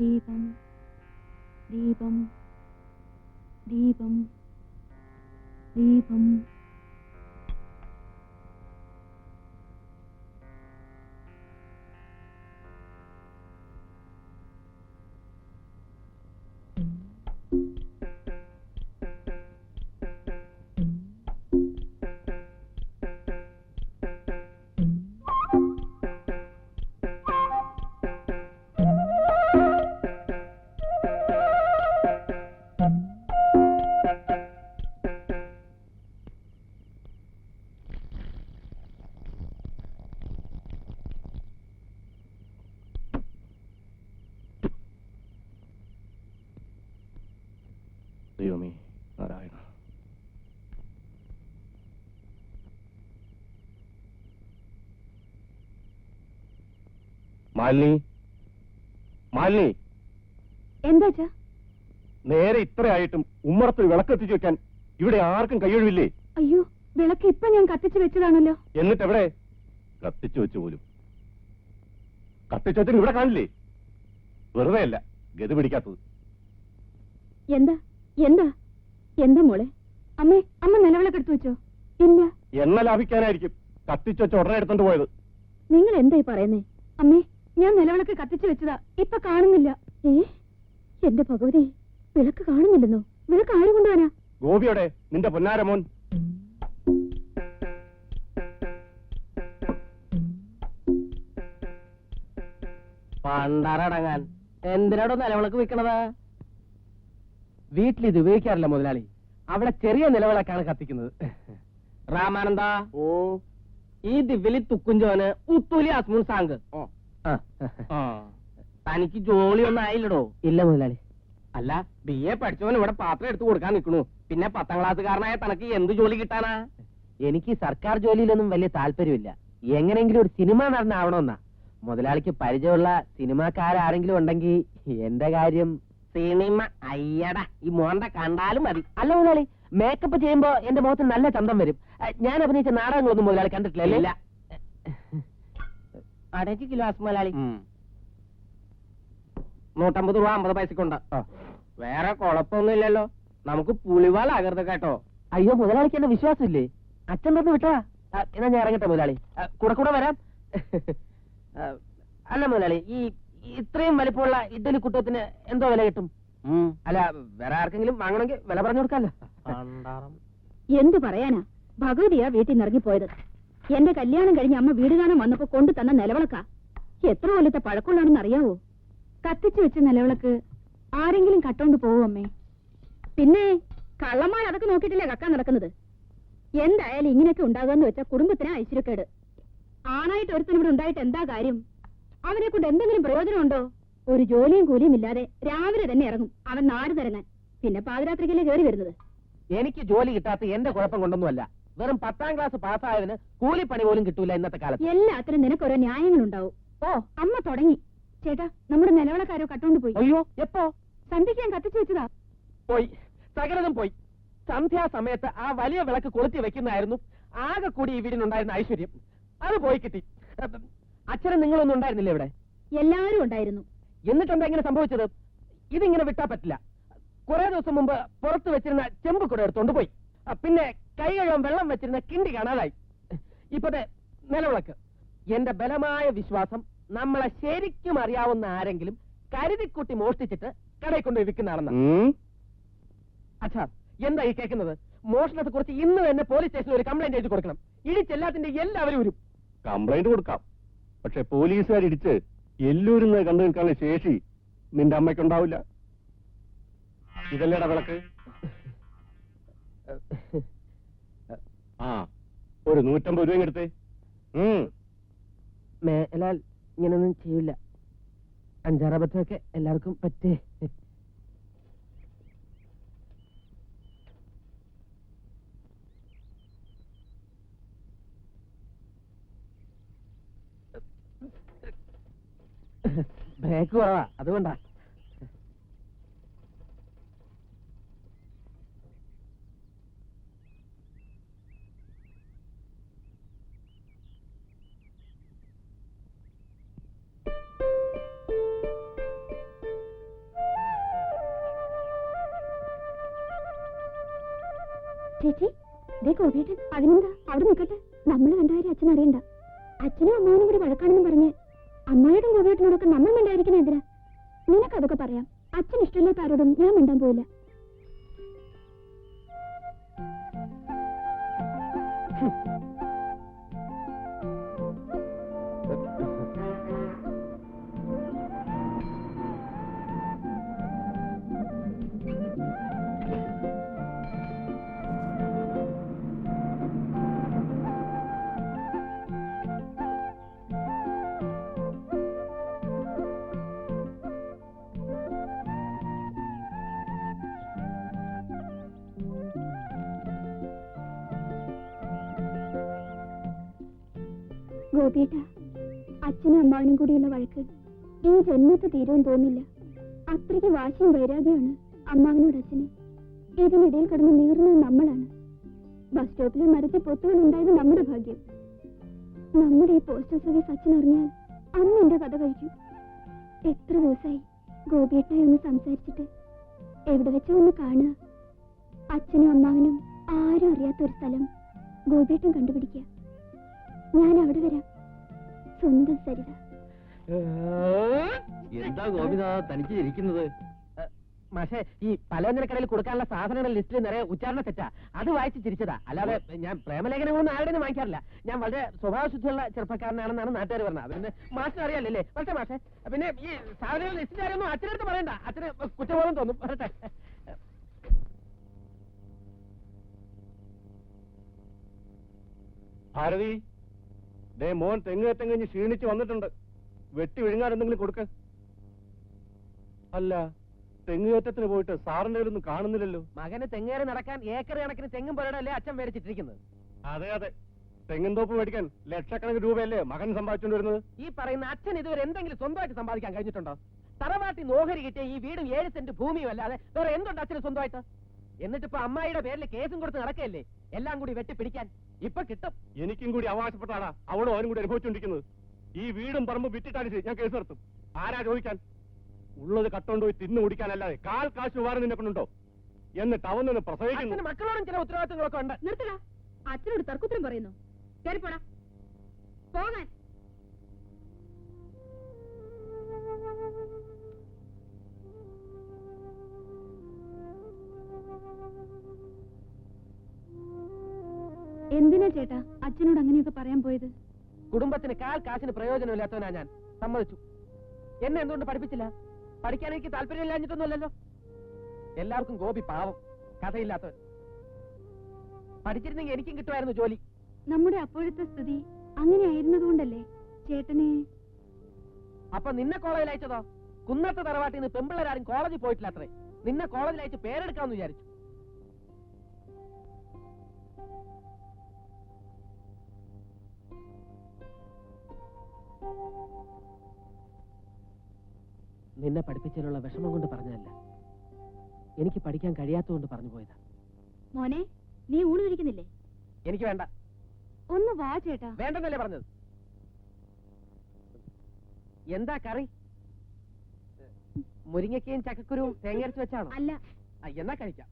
தீபம் தீபம் தீபம் தீபம். നാരായണ മാലിനി മാലിനി. എന്താച്ചാ നേരെ ഇത്രയായിട്ടും ഉമ്മറത്ത് വിളക്കെത്തിച്ചു വെക്കാൻ ഇവിടെ ആർക്കും കൈയൊഴിവില്ലേ? അയ്യോ വിളക്ക് ഇപ്പൊ ഞാൻ കത്തിച്ചു വെച്ചതാണല്ലോ. എന്നിട്ട് എവിടെ കത്തിച്ചു വെച്ചു പോലും. കത്തിച്ചു ഇവിടെ കാണില്ലേ? വെറുതെ അല്ല ഗതി പിടിക്കാത്തത്. എന്താ? എന്താ? എന്താ മോളെ? അമ്മേ അമ്മ നിലവിളക്ക് എടുത്തു വെച്ചോ? ഇല്ല. എണ്ണ ലാഭിക്കാനായിരിക്കും. കത്തിച്ചു വെച്ച് ഉടനെ എടുത്തോണ്ട് പോയത്. നിങ്ങൾ എന്തായി പറയുന്നേ? അമ്മേ ഞാൻ നിലവിളക്ക് കത്തിച്ചു വെച്ചതാ. ഇപ്പൊ കാണുന്നില്ല. ഏ? എന്റെ ഭഗവതി വിളക്ക് കാണുന്നില്ലെന്നോ? വിളക്ക് ആര് കൊണ്ടുവരാ ഗോപിയോടെ നിന്റെ പൊന്നാരമോൻ പണ്ടാറടങ്ങാൻ എന്തിനാടോ നിലവിളക്ക് വെക്കണത് വീട്ടിൽ ഇത് ഉപയോഗിക്കാറില്ല മുതലാളി. അവിടെ ചെറിയ നിലവിളക്കാണ് കത്തിക്കുന്നത്. രാമാനന്ദ. ഓ. ഈ ദിവലി തുക്കുഞ്ചോന് ഉത്തൂലി അസ്മുൻ സാങ്ക്. തനിക്ക് ജോലിയൊന്നും ആയില്ലടോ. ഇല്ല മുതലാളി. അല്ല ബി എ പഠിച്ചവൻ ഇവിടെ പാത്രം എടുത്തു കൊടുക്കാൻ നിൽക്കണു. പിന്നെ പത്താം ക്ലാസ്സുകാരനായ തനക്ക് എന്ത് ജോലി കിട്ടാനാ? എനിക്ക് സർക്കാർ ജോലിയിലൊന്നും വലിയ താല്പര്യമില്ല. എങ്ങനെയെങ്കിലും ഒരു സിനിമ നടനാവണമെന്നാ. മുതലാളിക്ക് പരിചയമുള്ള സിനിമാക്കാരാരെങ്കിലും ഉണ്ടെങ്കിൽ എന്റെ കാര്യം സിനിമ അയ്യട ഈ മോന്റെ കണ്ടാലും മതി. അല്ല മുതലാളി മേക്കപ്പ് ചെയ്യുമ്പോ എന്റെ മുഖത്ത് നല്ല ചന്തം വരും. ഞാൻ അഭിനയിച്ച നാടകങ്ങളൊന്നും മുതലാളി കണ്ടിട്ടില്ല അടച്ചു കിലോ മുതലാളി. നൂറ്റമ്പത് രൂപ അമ്പത് പൈസക്കുണ്ട്. വേറെ കുഴപ്പമൊന്നുമില്ലല്ലോ നമുക്ക് പുളിവാളാകരുത് കേട്ടോ. അയ്യോ മുതലാളിക്ക് എന്നെ വിശ്വാസമില്ലേ? അച്ഛൻ തന്നെ വിട്ടാ. എന്നാ ഞാൻ ഇറങ്ങട്ടെ മുതലാളി. കൂടെ കൂടെ വരാം. അല്ല മുതലാളി ഈ ഇത്രയും വലിപ്പമുള്ള ഇഡ്ഡലി കുട്ടത്തിന് എന്തോ വില കിട്ടും? അല്ല വേറെ ആർക്കെങ്കിലും വാങ്ങണമെങ്കിൽ വില പറഞ്ഞു കൊടുക്കാല്ലോ എന്തു പറയാനാ? ഭഗവതിയാ വീട്ടിൽ നിന്ന് ഇറങ്ങിപ്പോയത്. എന്റെ കല്യാണം കഴിഞ്ഞ് അമ്മ വീട് കാണാൻ വന്നപ്പോ കൊണ്ടു തന്ന നിലവിളക്ക. എത്ര കൊല്ലത്തെ പഴക്കമുള്ളാണെന്ന് അറിയാവോ? കത്തിച്ചു വെച്ച നിലവിളക്ക് ആരെങ്കിലും കട്ടോണ്ട് പോവോ അമ്മേ? പിന്നെ കള്ളന്മാർ അതൊക്കെ നോക്കിയിട്ടില്ലേ കക്കാൻ നടക്കുന്നത്? എന്തായാലും ഇങ്ങനെയൊക്കെ ഉണ്ടാകുമെന്ന് വെച്ചാൽ കുടുംബത്തിന് ഐശ്വര്യക്കേട്. ആണായിട്ട് ഒരുത്തനും ഇവിടെ ഉണ്ടായിട്ട് എന്താ കാര്യം? അവനെ കൊണ്ട് എന്തെങ്കിലും പ്രയോജനമുണ്ടോ? ഒരു ജോലിയും കൂലിയും ഇല്ലാതെ രാവിലെ തന്നെ ഇറങ്ങും. അവൻ നാട് തരങ്ങാൻ പിന്നെ പാതിരാത്രിക്കല്ലേ കയറി വരുന്നത്? എനിക്ക് ജോലി കിട്ടാത്ത എന്റെ കുഴപ്പം കൊണ്ടൊന്നുമല്ല. വെറും പത്താം ക്ലാസ് പാസ്സായതിന് കൂലിപ്പണി പോലും കിട്ടൂല ഇന്നത്തെ കാലത്ത്. എല്ലാത്തിനും നിനക്ക് ഓരോ ന്യായങ്ങളുണ്ടാവും. ഓ അമ്മ തുടങ്ങി. ചേട്ടാ നമ്മുടെ നിലവിളക്കാരോ കട്ടുകൊണ്ട് പോയി. അയ്യോ എപ്പോ? സന്ധ്യയ്ക്ക് ഞാൻ കത്തിച്ചു വെച്ചതാ. പോയി. സകലതും പോയി. സന്ധ്യാസമയത്ത് ആ വലിയ വിളക്ക് കൊളുത്തി വെക്കുന്നതായിരുന്നു ആകെ കൂടി ഈ വീടിനുണ്ടായിരുന്ന ഐശ്വര്യം. അത് പോയി കിട്ടി. അച്ഛനും നിങ്ങളൊന്നും ഉണ്ടായിരുന്നില്ല ഇവിടെ? എല്ലാരും ഉണ്ടായിരുന്നു. എന്നിട്ടെന്താ ഇങ്ങനെ സംഭവിച്ചത്? ഇതിങ്ങനെ വിട്ടാ പറ്റില്ല. കുറെ ദിവസം മുമ്പ് പുറത്ത് വെച്ചിരുന്ന ചെമ്പ് കൂടെ എടുത്തോണ്ട് പോയി. പിന്നെ കൈ കഴുകാൻ വെള്ളം വെച്ചിരുന്ന കിണ്ടി കാണാതായി. ഇപ്പത്തെ നിലവിളക്ക്. എന്റെ ബലമായ വിശ്വാസം നമ്മളെ ശരിക്കും അറിയാവുന്ന ആരെങ്കിലും കരുതിക്കുട്ടി മോഷ്ടിച്ചിട്ട് കടയിൽ കൊണ്ട് വിൽക്കുന്നതാണെന്ന്? അച്ഛാ എന്താ ഈ കേൾക്കുന്നത്? മോഷണത്തെ കുറിച്ച് ഇന്ന് തന്നെ പോലീസ് സ്റ്റേഷനിൽ ഒരു കംപ്ലൈന്റ് എഴുതി കൊടുക്കണം. ഇടിച്ചെല്ലാത്തിന്റെ എല്ലാവരും വരും കംപ്ലൈന്റ് കൊടുക്കാം. പക്ഷെ പോലീസുകാർ ഇടിച്ച് എല്ലൂരിന്ന് കണ്ടു നിൽക്കാനുള്ള ശേഷി നിന്റെ അമ്മയ്ക്കുണ്ടാവില്ല. ഇതല്ലേടാ വിളക്ക്? ആ ഒരു നൂറ്റമ്പത് രൂപയും എടുത്തേ. മേലാൽ ഇങ്ങനൊന്നും ചെയ്യില്ല അഞ്ചാറ് അബദ്ധമൊക്കെ എല്ലാവർക്കും പറ്റേ. ബ്രേക്ക് കുറവാ അതുകൊണ്ടാ. ചേച്ചി ഇതേ കോപിയേട്ടൻ അതിനെന്താ? അവിടെ നിൽക്കട്ടെ നമ്മൾ കണ്ടവരെ അച്ഛൻ അറിയണ്ട അച്ഛനും അമ്മാവനും കൂടി വഴക്കാണെന്ന് പറഞ്ഞേ അമ്മായിയോടും ഗോപിയേട്ടനോടൊക്കെ നമ്മൾ മിണ്ടായിരിക്കുന്ന എന്തിനാ? നിനക്കതൊക്കെ പറയാം. അച്ഛൻ ഇഷ്ടമില്ലാത്ത ആരോടും ഞാൻ മിണ്ടാൻ പോയില്ല ഗോപിയേട്ട അച്ഛനും അമ്മാവനും കൂടിയുള്ള വഴക്ക് ഈ ജന്മത്ത് തീരുമെന്ന് തോന്നില്ല അത്രയ്ക്ക് വാശിയും വൈരാഗ്യമാണ് അമ്മാവനോട് അച്ഛന്. ഇതിനിടയിൽ കിടന്ന് നീറുന്നത് നമ്മളാണ്. ബസ് സ്റ്റോപ്പിലെ മരത്തിൽ പൊത്തുകൾ ഉണ്ടായത് നമ്മുടെ ഭാഗ്യം. നമ്മുടെ ഈ പോസ്റ്റൽ സർവീസ് അച്ഛൻ അറിഞ്ഞാൽ അന്ന് എന്റെ കഥ കഴിക്കും. എത്ര ദിവസമായി ഗോപിയേട്ടായി ഒന്ന് സംസാരിച്ചിട്ട് എവിടെ വെച്ചാ ഒന്ന് കാണുക? അച്ഛനും അമ്മാവനും ആരും അറിയാത്ത ഒരു സ്ഥലം ഗോപിയേട്ടൻ കണ്ടുപിടിക്കുക. ഞാൻ അവിടെ വരാം. സ്വന്തം സരിത. എന്താ ഗോപിനാഥ് തനിക്ക് ഇരിക്കുന്നത്? പക്ഷേ ഈ പലചരക്കടയിൽ കൊടുക്കാനുള്ള സാധനങ്ങളുടെ ലിസ്റ്റിൽ നിറയെ ഉച്ചാരണ തെറ്റാ അത് വായിച്ച് ചിരിച്ചതാ. അല്ലാതെ ഞാൻ പ്രേമലേഖനങ്ങളൊന്നും ആരുടെ നിന്ന് വാങ്ങിക്കാറില്ല ഞാൻ വളരെ സ്വഭാവശുദ്ധിയുള്ള ചെറുപ്പക്കാരനാണെന്നാണ് നാട്ടുകാർ പറഞ്ഞത്. അതിന് മാസ്റ്റർ അറിയാലല്ലേ? പക്ഷേ മാഷേ. പിന്നെ ഈ സാധനങ്ങളുടെ ലിസ്റ്റിൽ ആരൊന്നും അച്ഛനടുത്ത് പറയണ്ട. അച്ഛന് കുറ്റബോധം തോന്നും. പറട്ടെ ഭാരതി ദേ മോൻ തെങ്ങ് കയറ്റം കഴിഞ്ഞ് ക്ഷീണിച്ച് വന്നിട്ടുണ്ട്. വെട്ടി വിഴുങ്ങാൻ എന്തെങ്കിലും കൊടുക്ക. അല്ല തെങ്ങുകയറ്റത്തിന് പോയിട്ട് സാറിന്റെ കയ്യിലൊന്നും കാണുന്നില്ലല്ലോ. മകന് തെങ്ങേറി നടക്കാൻ ഏക്കർ കണക്കിന് തെങ്ങും പോലെയല്ലേ അച്ഛൻ മേടിച്ചിട്ടിരിക്കുന്നത്? അതെ അതെ. തെങ്ങും തോപ്പ് മേടിക്കാൻ ലക്ഷക്കണക്കിന് രൂപയല്ലേ മകൻ സമ്പാദിച്ചുകൊണ്ടിരുന്നത് ഈ പറയുന്ന അച്ഛൻ ഇതുവരെ എന്തെങ്കിലും സ്വന്തമായിട്ട് സമ്പാദിക്കാൻ കഴിഞ്ഞിട്ടുണ്ടോ? തറവാട്ടി നോഹരി കിട്ടിയ ഈ വീടും ഏഴ് സെന്റ് ഭൂമിയും അല്ലാതെ വേറെ എന്തുണ്ട് അച്ഛന് സ്വന്തമായിട്ട്? എന്നിട്ടിപ്പോ അമ്മായിയുടെ പേരിൽ കേസും കൊടുത്ത് നടക്കല്ലേ എല്ലാം കൂടി വെട്ടിപ്പിടിക്കാൻ. ഇപ്പൊ കിട്ടും. എനിക്കും കൂടി അവകാശപ്പെട്ടാടാ അവളും അവനും കൂടി അനുഭവിച്ചുകൊണ്ടിരിക്കുന്നത് ഈ വീടും പറമ്പ് വിറ്റിട്ടാണ് ഞാൻ കേസ് നടത്തും ആരാ ചോദിക്കാൻ? ഉള്ളത് കട്ടോണ്ട് പോയി തിന്നു കുടിക്കാനല്ലാതെ കാൽ കാശ് വേറെ നിന്നെ കൊണ്ടുണ്ടോ? എന്നിട്ട് അവൻ നിന്ന് പ്രസവിക്കുന്നു. മക്കളോടും ചില ഉത്തരവാദിത്തങ്ങളൊക്കെ ഉണ്ട്. നിർത്തടാ. അച്ഛനോട് തർക്കുത്തരം പറയുന്നു. കയറിപ്പോടാ പോകാൻ. എന്തിനാ ചേട്ടാ അച്ഛനോട് അങ്ങനെയൊക്കെ പറയാൻ പോയത്? കുടുംബത്തിന് കാൽ കാശിന് പ്രയോജനമില്ലാത്തവനാ ഞാൻ. സമ്മതിച്ചു. എന്നെ എന്തുകൊണ്ട് പഠിപ്പിച്ചില്ല? പഠിക്കാൻ എനിക്ക് താല്പര്യമില്ലാഞ്ഞിട്ടൊന്നുമല്ലല്ലോ. എല്ലാവർക്കും ഗോപി പാവം. കഥയില്ലാത്തവൻ. പഠിച്ചിരുന്നെങ്കിൽ എനിക്കും കിട്ടുമായിരുന്നു ജോലി. നമ്മുടെ അപ്പോഴത്തെ സ്ഥിതി അങ്ങനെ ആയിരുന്നതുകൊണ്ടല്ലേ ചേട്ടനെ? അപ്പൊ നിന്നെ കോളേജിൽ അയച്ചതോ? കുന്നത്തെ തറവാട്ടിൽ നിന്ന് പെമ്പിള്ളേരാരും കോളേജിൽ പോയിട്ടില്ല അത്രേ നിന്നെ കോളേജിൽ അയച്ച് പേരെടുക്കാമെന്ന് വിചാരിച്ചു. നിന്നെ പഠിപ്പിച്ചതിലുള്ള വിഷമം കൊണ്ട് പറഞ്ഞതല്ല. എനിക്ക് പഠിക്കാൻ കഴിയാത്തതുകൊണ്ട് പറഞ്ഞു പോയതാ. മോനെ നീ ഊണ് കഴിക്കുന്നില്ലേ? എനിക്ക് വേണ്ട. ഒന്ന് വാ ചേട്ടാ. വേണ്ടെന്നല്ലേ പറഞ്ഞത്? എന്താ കറി? മുരിങ്ങക്കയും ചക്കക്കുരുവും തേങ്ങ അരച്ച് വെച്ചാണോ? അല്ല. എന്നാ കഴിക്കാം.